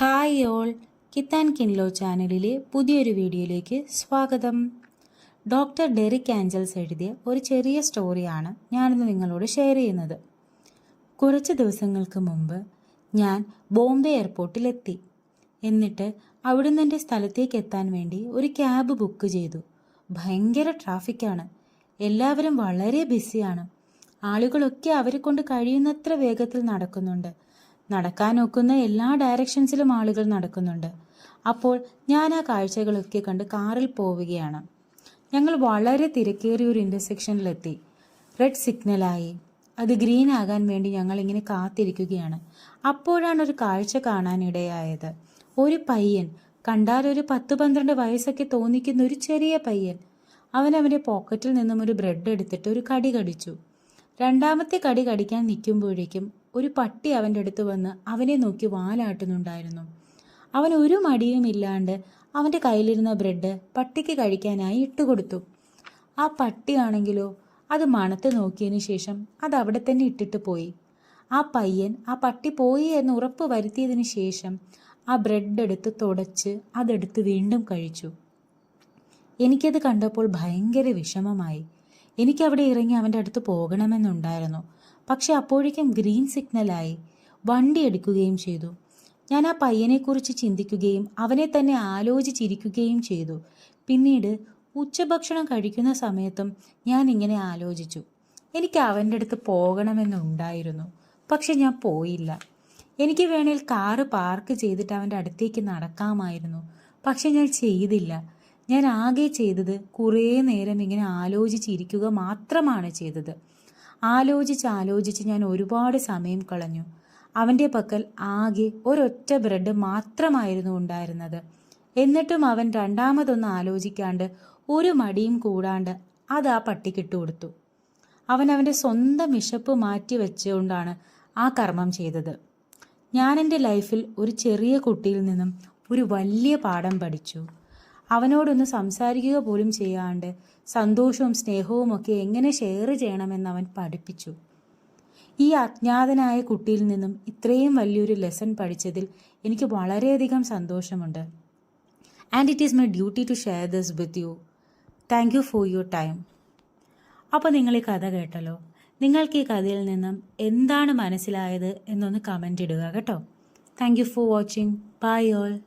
Hi all. കിത്താൻ കിൻലോ ചാനലിലെ പുതിയൊരു വീഡിയോയിലേക്ക് സ്വാഗതം. ഡോക്ടർ ഡെറിക് ആഞ്ചൽസ് എഴുതിയ ഒരു ചെറിയ സ്റ്റോറിയാണ് ഞാനിന്ന് നിങ്ങളോട് ഷെയർ ചെയ്യുന്നത്. കുറച്ച് ദിവസങ്ങൾക്ക് മുമ്പ് ഞാൻ ബോംബെ എയർപോർട്ടിലെത്തി. എന്നിട്ട് അവിടുന്ന് എന്റെ സ്ഥലത്തേക്ക് എത്താൻ വേണ്ടി ഒരു ക്യാബ് ബുക്ക് ചെയ്തു. ഭയങ്കര ട്രാഫിക്കാണ്. എല്ലാവരും വളരെ ബിസിയാണ്. ആളുകളൊക്കെ അവരെ കൊണ്ട് കഴിയുന്നത്ര വേഗത്തിൽ നടക്കുന്നുണ്ട്. നടക്കാൻ ഒക്കുന്ന എല്ലാ ഡയറക്ഷൻസിലും ആളുകൾ നടക്കുന്നുണ്ട്. അപ്പോൾ ഞാൻ ആ കാഴ്ചകളൊക്കെ കണ്ട് കാറിൽ പോവുകയാണ്. ഞങ്ങൾ വളരെ തിരക്കേറിയ ഒരു ഇന്റർസെക്ഷനിലെത്തി റെഡ് സിഗ്നലായി അത് ഗ്രീൻ ആകാൻ വേണ്ടി ഞങ്ങൾ ഇങ്ങനെ കാത്തിരിക്കുകയാണ്. അപ്പോഴാണ് ഒരു കാഴ്ച കാണാനിടയായത് ഒരു പയ്യൻ കണ്ടാൽ ഒരു പത്ത് പന്ത്രണ്ട് വയസ്സൊക്കെ തോന്നിക്കുന്ന ഒരു ചെറിയ പയ്യൻ. അവൻ അവന്റെ പോക്കറ്റിൽ നിന്നും ഒരു ബ്രെഡ് എടുത്തിട്ട് ഒരു കടി കടിച്ചു. രണ്ടാമത്തെ കടി കടിക്കാൻ നിൽക്കുമ്പോഴേക്കും ഒരു പട്ടി അവന്റെ അടുത്ത് വന്ന് അവനെ നോക്കി വാലാട്ടുന്നുണ്ടായിരുന്നു. അവൻ ഒരു മടിയുമില്ലാണ്ട് അവന്റെ കയ്യിലിരുന്ന ബ്രെഡ് പട്ടിക്ക് കഴിക്കാനായി ഇട്ടുകൊടുത്തു. ആ പട്ടിയാണെങ്കിലോ അത് മണത്ത് നോക്കിയതിന് ശേഷം അത് അവിടെ തന്നെ ഇട്ടിട്ട് പോയി. ആ പയ്യൻ ആ പട്ടി പോയി എന്ന് ഉറപ്പ് വരുത്തിയതിന് ശേഷം ആ ബ്രെഡ് എടുത്ത് തുടച്ച് അതെടുത്ത് വീണ്ടും കഴിച്ചു. എനിക്കത് കണ്ടപ്പോൾ ഭയങ്കര വിഷമമായി. എനിക്കവിടെ ഇറങ്ങി അവന്റെ അടുത്ത് പോകണമെന്നുണ്ടായിരുന്നു. പക്ഷെ അപ്പോഴേക്കും ഗ്രീൻ സിഗ്നലായി. വണ്ടി എടുക്കുകയും ചെയ്തു. ഞാൻ ആ പയ്യനെക്കുറിച്ച് ചിന്തിക്കുകയും അവനെ തന്നെ ആലോചിച്ചിരിക്കുകയും ചെയ്തു. പിന്നീട് ഉച്ചഭക്ഷണം കഴിക്കുന്ന സമയത്തും ഞാൻ ഇങ്ങനെ ആലോചിച്ചു. എനിക്ക് അവന്റെ അടുത്ത് പോകണമെന്നുണ്ടായിരുന്നു പക്ഷെ ഞാൻ പോയില്ല. എനിക്ക് വേണേൽ കാറ് പാർക്ക് ചെയ്തിട്ട് അവന്റെ അടുത്തേക്ക് നടക്കാമായിരുന്നു. പക്ഷെ ഞാൻ ചെയ്തില്ല. ഞാൻ ആകെ ചെയ്തത് കുറേ നേരം ഇങ്ങനെ ആലോചിച്ചിരിക്കുക മാത്രമാണ് ചെയ്തത്. ആലോചിച്ച് ആലോചിച്ച് ഞാൻ ഒരുപാട് സമയം കളഞ്ഞു. അവന്റെ പക്കൽ ആകെ ഒരൊറ്റ ബ്രെഡ് മാത്രമായിരുന്നു ഉണ്ടായിരുന്നത്. എന്നിട്ടും അവൻ രണ്ടാമതൊന്ന് ആലോചിക്കാണ്ട് ഒരു മടിയും കൂടാണ്ട് അത് ആ പട്ടിക്കിട്ട് കൊടുത്തു. അവൻ അവന്റെ സ്വന്തം വിശപ്പ് മാറ്റി വെച്ചുകൊണ്ടാണ് ആ കർമ്മം ചെയ്തത്. ഞാൻ എന്റെ ലൈഫിൽ ഒരു ചെറിയ കുട്ടിയിൽ നിന്നും ഒരു വലിയ പാഠം പഠിച്ചു. അവനോടൊന്ന് സംസാരിക്കുക പോലും ചെയ്യാണ്ട് സന്തോഷവും സ്നേഹവും ഒക്കെ എങ്ങനെ ഷെയർ ചെയ്യണമെന്ന് അവൻ പഠിപ്പിച്ചു. ഈ അജ്ഞാതനായ കുട്ടിയിൽ നിന്നും ഇത്രയും വലിയൊരു ലെസൺ പഠിച്ചതിൽ എനിക്ക് വളരെയധികം സന്തോഷമുണ്ട്. And it is my duty to share this with you thank you for your time അപ്പോൾ നിങ്ങൾ ഈ കഥ കേട്ടല്ലോ. നിങ്ങൾക്ക് ഈ കഥയിൽ നിന്നും എന്താണ് മനസ്സിലായത് എന്നൊന്ന് കമന്റ് ഇടുക കേട്ടോ. Thank you for watching bye all